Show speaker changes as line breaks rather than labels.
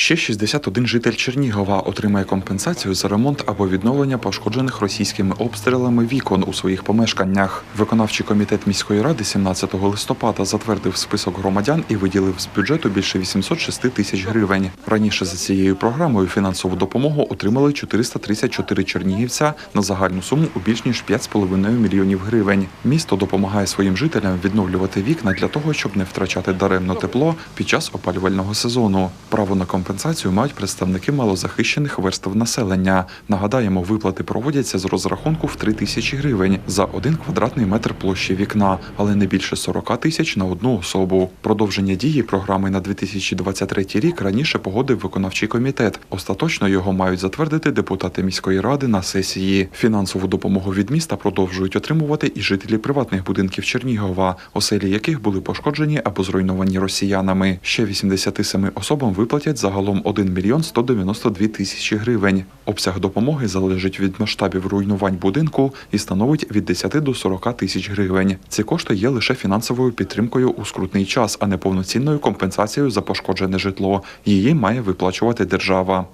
Ще 61 житель Чернігова отримає компенсацію за ремонт або відновлення пошкоджених російськими обстрілами вікон у своїх помешканнях. Виконавчий комітет міської ради 17 листопада затвердив список громадян і виділив з бюджету більше 806 тисяч гривень. Раніше за цією програмою фінансову допомогу отримали 434 чернігівця на загальну суму у більш ніж 5,5 мільйонів гривень. Місто допомагає своїм жителям відновлювати вікна для того, щоб не втрачати даремно тепло під час опалювального сезону. Право на компенсацію мають представники малозахищених верств населення. Нагадаємо, виплати проводяться з розрахунку в 3 тисячі гривень за один квадратний метр площі вікна, але не більше 40 тисяч на одну особу. Продовження дії програми на 2023 рік раніше погодив виконавчий комітет. Остаточно його мають затвердити депутати міської ради на сесії. Фінансову допомогу від міста продовжують отримувати і жителі приватних будинків Чернігова, оселі яких були пошкоджені або зруйновані росіянами. Ще 87 особам виплатять загалом 1 мільйон 192 тисячі гривень. Обсяг допомоги залежить від масштабів руйнувань будинку і становить від 10 до 40 тисяч гривень. Ці кошти є лише фінансовою підтримкою у скрутний час, а не повноцінною компенсацією за пошкоджене житло. Її має виплачувати держава.